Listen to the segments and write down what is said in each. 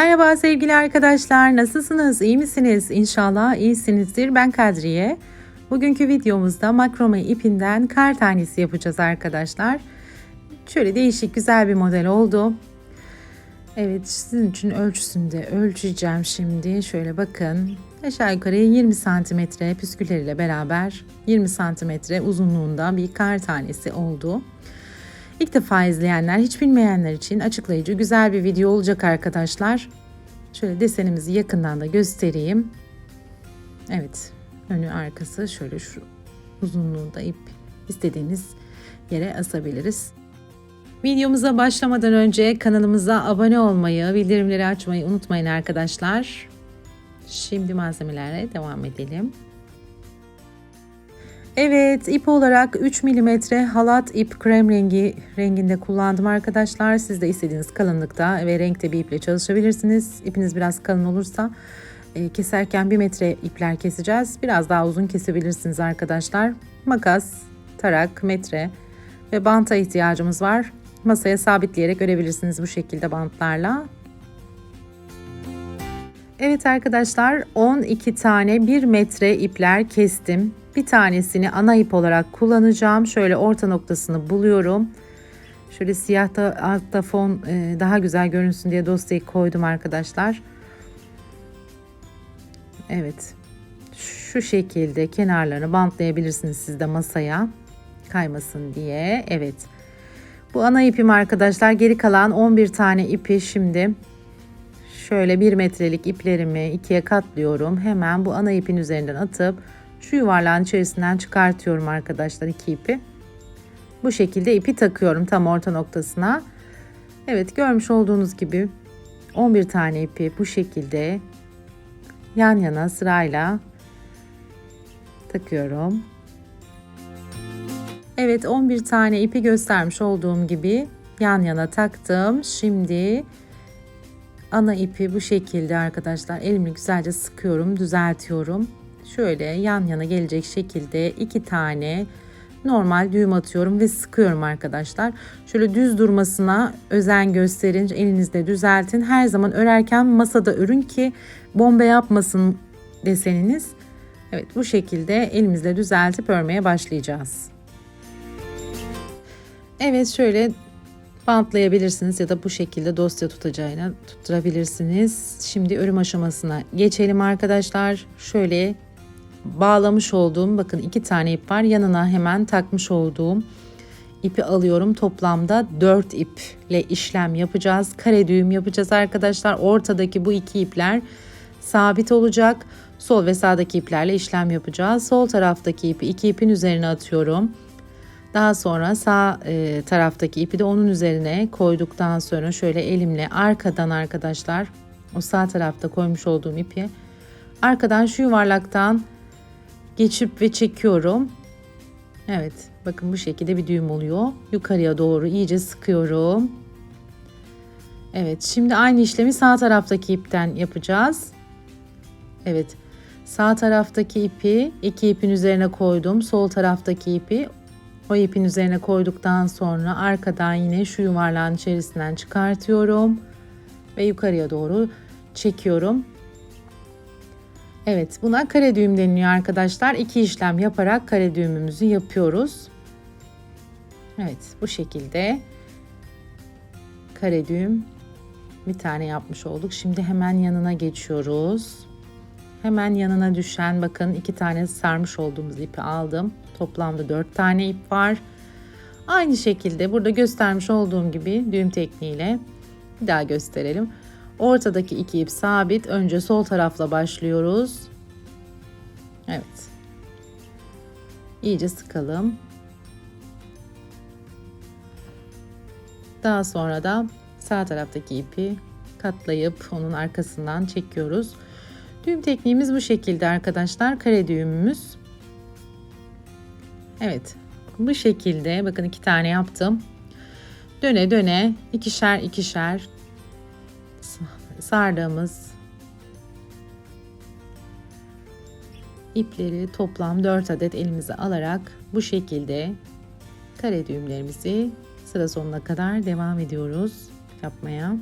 Merhaba sevgili arkadaşlar. Nasılsınız? İyi misiniz? İnşallah iyisinizdir. Ben Kadriye. Bugünkü videomuzda makrome ipinden kar tanesi yapacağız arkadaşlar. Şöyle değişik güzel bir model oldu. Evet sizin için ölçüsünde ölçeceğim şimdi. Şöyle bakın. Aşağı yukarı 20 santimetre püskülleriyle beraber 20 santimetre uzunluğunda bir kar tanesi oldu. İlk defa izleyenler, hiç bilmeyenler için açıklayıcı güzel bir video olacak arkadaşlar. Şöyle desenimizi yakından da göstereyim. Evet, önü arkası şöyle şu uzunluğunda ip istediğiniz yere asabiliriz. Videomuza başlamadan önce kanalımıza abone olmayı, bildirimleri açmayı unutmayın arkadaşlar. Şimdi malzemelerle devam edelim. Evet ip olarak 3 mm halat ip krem rengi renginde kullandım arkadaşlar. Siz de istediğiniz kalınlıkta ve renkte bir iple çalışabilirsiniz. İpiniz biraz kalın olursa e, keserken 1 metre ipler keseceğiz. Biraz daha uzun kesebilirsiniz arkadaşlar. Makas, tarak, metre ve banta ihtiyacımız var. Masaya sabitleyerek örebilirsiniz bu şekilde bantlarla. Evet arkadaşlar 12 tane 1 metre ipler kestim. Bir tanesini ana ip olarak kullanacağım. Şöyle orta noktasını buluyorum. Şöyle siyah da altta fon e, daha güzel görünsün diye dosyayı koydum arkadaşlar. Evet. Şu şekilde kenarlarını bantlayabilirsiniz siz de masaya. Kaymasın diye. Evet. Bu ana ipim arkadaşlar. Geri kalan 11 tane ipi şimdi şöyle 1 metrelik iplerimi ikiye katlıyorum. Hemen bu ana ipin üzerinden atıp şu yuvarlağın içerisinden çıkartıyorum arkadaşlar iki ipi. Bu şekilde ipi takıyorum tam orta noktasına. Evet görmüş olduğunuz gibi 11 tane ipi bu şekilde yan yana sırayla takıyorum. Evet 11 tane ipi göstermiş olduğum gibi yan yana taktım. Şimdi ana ipi bu şekilde arkadaşlar elimi güzelce sıkıyorum, düzeltiyorum şöyle yan yana gelecek şekilde iki tane normal düğüm atıyorum ve sıkıyorum arkadaşlar. Şöyle düz durmasına özen gösterin. Elinizde düzeltin. Her zaman örerken masada örün ki bomba yapmasın deseniniz. Evet bu şekilde elimizle düzeltip örmeye başlayacağız. Evet şöyle bantlayabilirsiniz ya da bu şekilde dosya tutacağına tutturabilirsiniz. Şimdi örüm aşamasına geçelim arkadaşlar. Şöyle bağlamış olduğum bakın iki tane ip var. Yanına hemen takmış olduğum ipi alıyorum. Toplamda 4 iple işlem yapacağız. Kare düğüm yapacağız arkadaşlar. Ortadaki bu iki ipler sabit olacak. Sol ve sağdaki iplerle işlem yapacağız. Sol taraftaki ipi iki ipin üzerine atıyorum. Daha sonra sağ e, taraftaki ipi de onun üzerine koyduktan sonra şöyle elimle arkadan arkadaşlar o sağ tarafta koymuş olduğum ipi arkadan şu yuvarlaktan geçip ve çekiyorum. Evet bakın bu şekilde bir düğüm oluyor. Yukarıya doğru iyice sıkıyorum. Evet şimdi aynı işlemi sağ taraftaki ipten yapacağız. Evet sağ taraftaki ipi iki ipin üzerine koydum. Sol taraftaki ipi o ipin üzerine koyduktan sonra arkadan yine şu yuvarlağın içerisinden çıkartıyorum. Ve yukarıya doğru çekiyorum. Evet buna kare düğüm deniliyor arkadaşlar. İki işlem yaparak kare düğümümüzü yapıyoruz. Evet bu şekilde kare düğüm bir tane yapmış olduk. Şimdi hemen yanına geçiyoruz. Hemen yanına düşen bakın iki tane sarmış olduğumuz ipi aldım. Toplamda dört tane ip var. Aynı şekilde burada göstermiş olduğum gibi düğüm tekniğiyle bir daha gösterelim. Ortadaki iki ip sabit. Önce sol tarafla başlıyoruz. Evet. İyice sıkalım. Daha sonra da sağ taraftaki ipi katlayıp onun arkasından çekiyoruz. Düğüm tekniğimiz bu şekilde arkadaşlar. Kare düğümümüz. Evet. Bu şekilde bakın iki tane yaptım. Döne döne ikişer ikişer sardığımız ipleri toplam 4 adet elimize alarak bu şekilde kare düğümlerimizi sıra sonuna kadar devam ediyoruz yapmaya.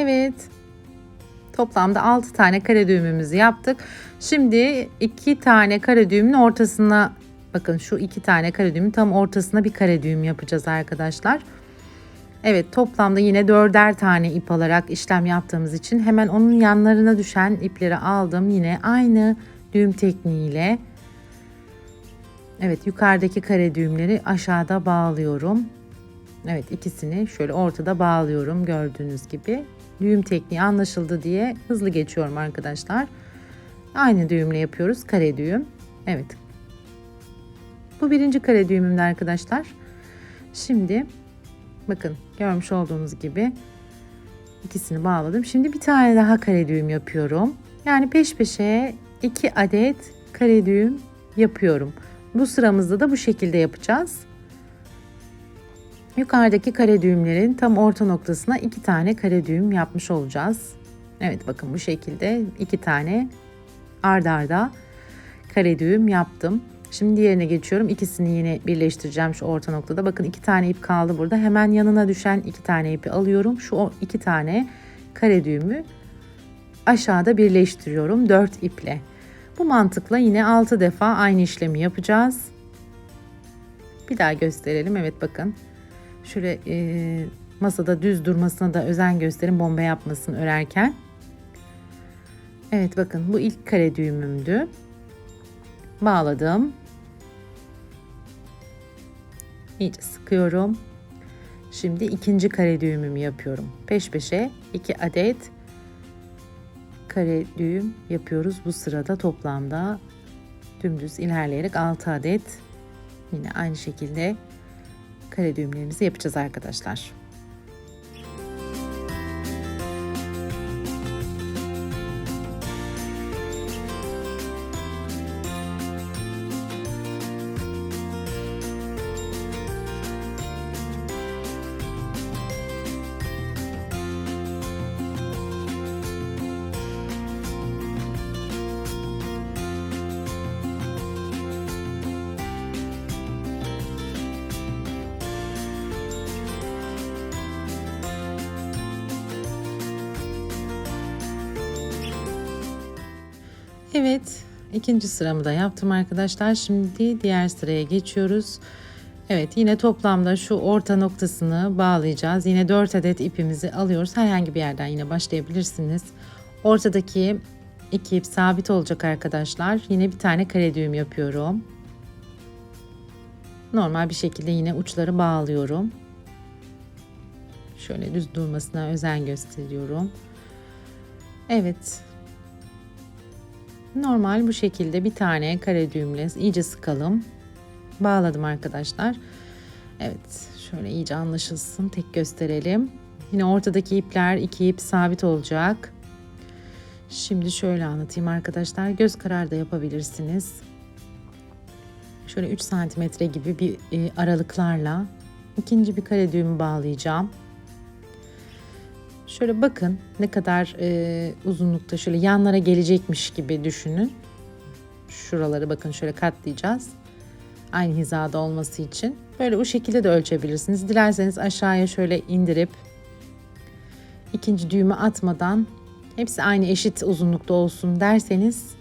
Evet. Toplamda 6 tane kare düğümümüzü yaptık. Şimdi 2 tane kare düğümün ortasına bakın şu 2 tane kare düğümün tam ortasına bir kare düğüm yapacağız arkadaşlar. Evet toplamda yine dörder tane ip alarak işlem yaptığımız için hemen onun yanlarına düşen ipleri aldım. Yine aynı düğüm tekniğiyle Evet yukarıdaki kare düğümleri aşağıda bağlıyorum. Evet ikisini şöyle ortada bağlıyorum gördüğünüz gibi. Düğüm tekniği anlaşıldı diye hızlı geçiyorum arkadaşlar. Aynı düğümle yapıyoruz kare düğüm. Evet. Bu birinci kare düğümümde arkadaşlar. Şimdi bakın görmüş olduğunuz gibi ikisini bağladım. Şimdi bir tane daha kare düğüm yapıyorum. Yani peş peşe iki adet kare düğüm yapıyorum. Bu sıramızda da bu şekilde yapacağız. Yukarıdaki kare düğümlerin tam orta noktasına iki tane kare düğüm yapmış olacağız. Evet bakın bu şekilde iki tane ard arda kare düğüm yaptım. Şimdi diğerine geçiyorum. İkisini yine birleştireceğim şu orta noktada. Bakın iki tane ip kaldı burada. Hemen yanına düşen iki tane ipi alıyorum. Şu iki tane kare düğümü aşağıda birleştiriyorum dört iple. Bu mantıkla yine 6 defa aynı işlemi yapacağız. Bir daha gösterelim. Evet bakın. Şöyle e, masada düz durmasına da özen gösterin bomba yapmasın örerken. Evet bakın bu ilk kare düğümümdü. Bağladım. İyice sıkıyorum. Şimdi ikinci kare düğümümü yapıyorum. Peş peşe 2 adet kare düğüm yapıyoruz. Bu sırada toplamda dümdüz ilerleyerek 6 adet yine aynı şekilde kare düğümlerimizi yapacağız arkadaşlar. Evet, ikinci sıramı da yaptım arkadaşlar. Şimdi diğer sıraya geçiyoruz. Evet, yine toplamda şu orta noktasını bağlayacağız. Yine 4 adet ipimizi alıyoruz. Herhangi bir yerden yine başlayabilirsiniz. Ortadaki iki ip sabit olacak arkadaşlar. Yine bir tane kare düğüm yapıyorum. Normal bir şekilde yine uçları bağlıyorum. Şöyle düz durmasına özen gösteriyorum. Evet, Normal bu şekilde bir tane kare düğümle iyice sıkalım. Bağladım arkadaşlar. Evet şöyle iyice anlaşılsın. Tek gösterelim. Yine ortadaki ipler iki ip sabit olacak. Şimdi şöyle anlatayım arkadaşlar. Göz kararı da yapabilirsiniz. Şöyle 3 santimetre gibi bir e, aralıklarla ikinci bir kare düğümü bağlayacağım. Şöyle bakın ne kadar e, uzunlukta şöyle yanlara gelecekmiş gibi düşünün. Şuraları bakın şöyle katlayacağız. Aynı hizada olması için. Böyle bu şekilde de ölçebilirsiniz. Dilerseniz aşağıya şöyle indirip ikinci düğümü atmadan hepsi aynı eşit uzunlukta olsun derseniz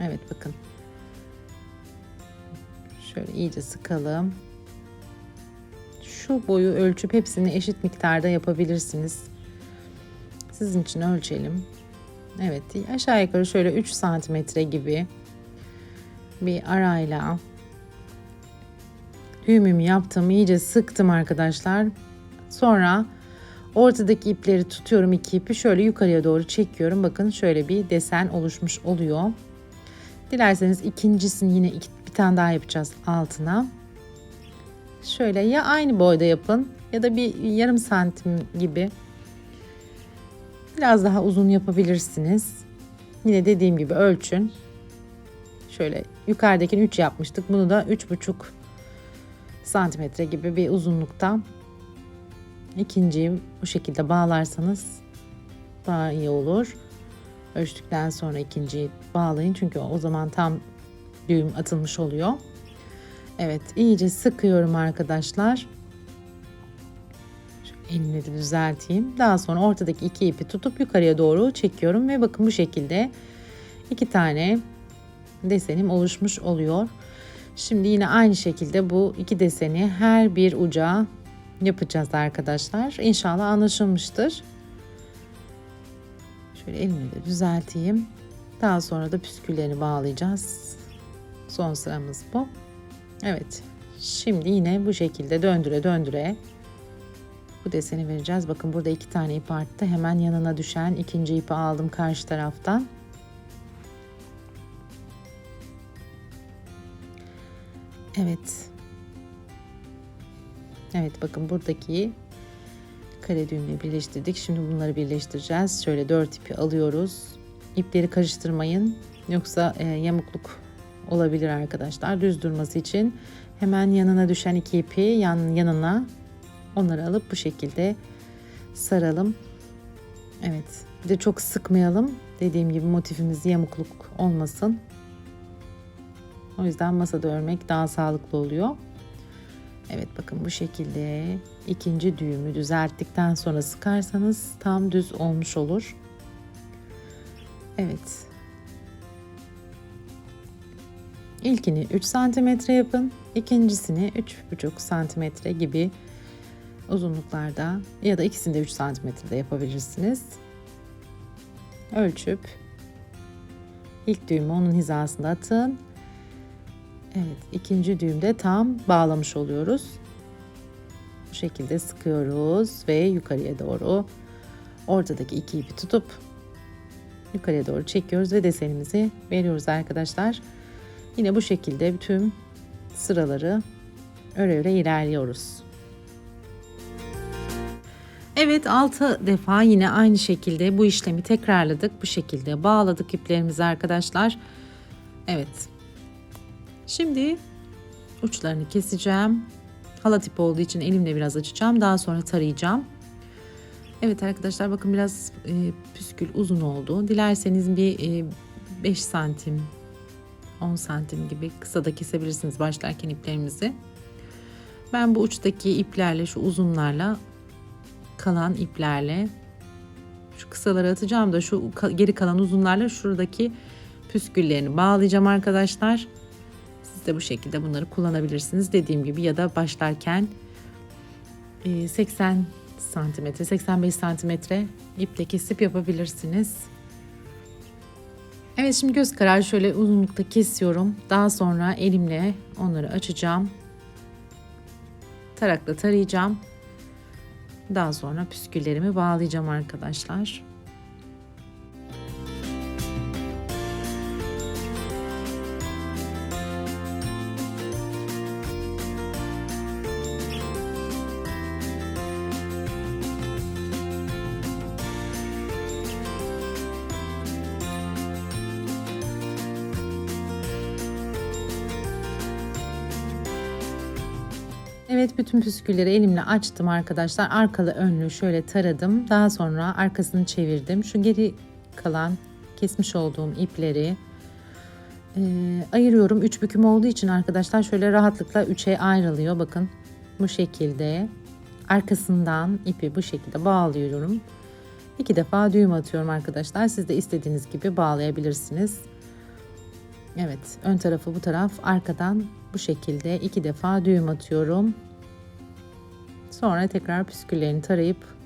Evet bakın. Şöyle iyice sıkalım şu boyu ölçüp hepsini eşit miktarda yapabilirsiniz. Sizin için ölçelim. Evet aşağı yukarı şöyle 3 santimetre gibi bir arayla düğümümü yaptım. iyice sıktım arkadaşlar. Sonra ortadaki ipleri tutuyorum iki ipi şöyle yukarıya doğru çekiyorum. Bakın şöyle bir desen oluşmuş oluyor. Dilerseniz ikincisini yine bir tane daha yapacağız altına. Şöyle ya aynı boyda yapın ya da bir yarım santim gibi biraz daha uzun yapabilirsiniz. Yine dediğim gibi ölçün. Şöyle yukarıdakini 3 yapmıştık. Bunu da 3,5 santimetre gibi bir uzunlukta ikinciyi bu şekilde bağlarsanız daha iyi olur. Ölçtükten sonra ikinciyi bağlayın çünkü o zaman tam düğüm atılmış oluyor. Evet iyice sıkıyorum arkadaşlar. Şöyle Elimle de düzelteyim. Daha sonra ortadaki iki ipi tutup yukarıya doğru çekiyorum ve bakın bu şekilde iki tane desenim oluşmuş oluyor. Şimdi yine aynı şekilde bu iki deseni her bir uca yapacağız arkadaşlar. İnşallah anlaşılmıştır. Şöyle elimle de düzelteyim. Daha sonra da püsküllerini bağlayacağız. Son sıramız bu. Evet. Şimdi yine bu şekilde döndüre döndüre bu deseni vereceğiz. Bakın burada iki tane ip arttı. Hemen yanına düşen ikinci ipi aldım karşı taraftan. Evet. Evet bakın buradaki kare düğümle birleştirdik. Şimdi bunları birleştireceğiz. Şöyle dört ipi alıyoruz. İpleri karıştırmayın. Yoksa e, yamukluk olabilir arkadaşlar. Düz durması için hemen yanına düşen iki ipi yan, yanına onları alıp bu şekilde saralım. Evet. Bir de çok sıkmayalım. Dediğim gibi motifimiz yamukluk olmasın. O yüzden masada örmek daha sağlıklı oluyor. Evet bakın bu şekilde ikinci düğümü düzelttikten sonra sıkarsanız tam düz olmuş olur. Evet. İlkini 3 santimetre yapın. ikincisini 3,5 santimetre gibi uzunluklarda ya da ikisini de 3 santimetrede yapabilirsiniz. Ölçüp ilk düğümü onun hizasında atın. Evet, ikinci düğümde tam bağlamış oluyoruz. Bu şekilde sıkıyoruz ve yukarıya doğru ortadaki iki ipi tutup yukarıya doğru çekiyoruz ve desenimizi veriyoruz arkadaşlar. Yine bu şekilde bütün sıraları öre öre ilerliyoruz. Evet 6 defa yine aynı şekilde bu işlemi tekrarladık. Bu şekilde bağladık iplerimizi arkadaşlar. Evet Şimdi uçlarını keseceğim. Halat ipi olduğu için elimle biraz açacağım. Daha sonra tarayacağım. Evet arkadaşlar bakın biraz e, püskül uzun oldu. Dilerseniz bir e, 5 santim 10 santim gibi kısa da kesebilirsiniz başlarken iplerimizi. Ben bu uçtaki iplerle şu uzunlarla kalan iplerle şu kısaları atacağım da şu geri kalan uzunlarla şuradaki püsküllerini bağlayacağım arkadaşlar de bu şekilde bunları kullanabilirsiniz. Dediğim gibi ya da başlarken 80 e, santimetre, 85 santimetre iple kesip yapabilirsiniz. Evet şimdi göz kararı şöyle uzunlukta kesiyorum. Daha sonra elimle onları açacağım. Tarakla tarayacağım. Daha sonra püsküllerimi bağlayacağım arkadaşlar. Evet bütün püskülleri elimle açtım arkadaşlar. Arkalı önlü şöyle taradım. Daha sonra arkasını çevirdim. Şu geri kalan kesmiş olduğum ipleri e, ayırıyorum. Üç büküm olduğu için arkadaşlar şöyle rahatlıkla üçe ayrılıyor. Bakın bu şekilde arkasından ipi bu şekilde bağlıyorum. İki defa düğüm atıyorum arkadaşlar. Siz de istediğiniz gibi bağlayabilirsiniz. Evet ön tarafı bu taraf arkadan bu şekilde iki defa düğüm atıyorum. Sonra tekrar püsküllerini tarayıp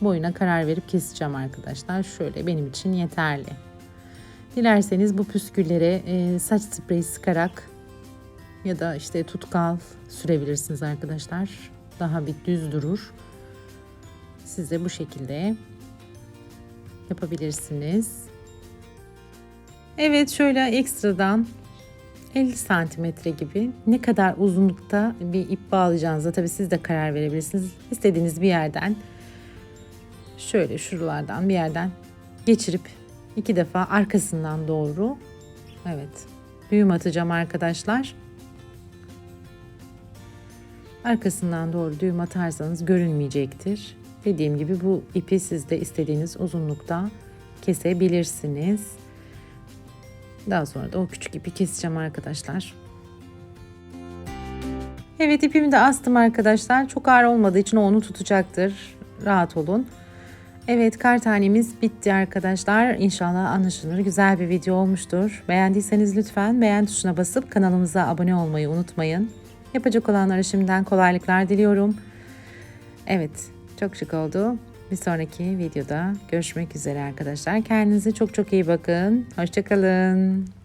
boyuna karar verip keseceğim arkadaşlar. Şöyle benim için yeterli. Dilerseniz bu püsküllere e, saç spreyi sıkarak ya da işte tutkal sürebilirsiniz arkadaşlar. Daha bir düz durur. Siz de bu şekilde yapabilirsiniz. Evet şöyle ekstradan 50 santimetre gibi ne kadar uzunlukta bir ip bağlayacağınıza tabii siz de karar verebilirsiniz. İstediğiniz bir yerden şöyle şuralardan bir yerden geçirip iki defa arkasından doğru evet düğüm atacağım arkadaşlar. Arkasından doğru düğüm atarsanız görünmeyecektir. Dediğim gibi bu ipi siz de istediğiniz uzunlukta kesebilirsiniz. Daha sonra da o küçük ipi keseceğim arkadaşlar. Evet ipimi de astım arkadaşlar. Çok ağır olmadığı için onu tutacaktır. Rahat olun. Evet kar tanemiz bitti arkadaşlar. İnşallah anlaşılır. Güzel bir video olmuştur. Beğendiyseniz lütfen beğen tuşuna basıp kanalımıza abone olmayı unutmayın. Yapacak olanlara şimdiden kolaylıklar diliyorum. Evet çok şık oldu. Bir sonraki videoda görüşmek üzere arkadaşlar. Kendinize çok çok iyi bakın. Hoşçakalın.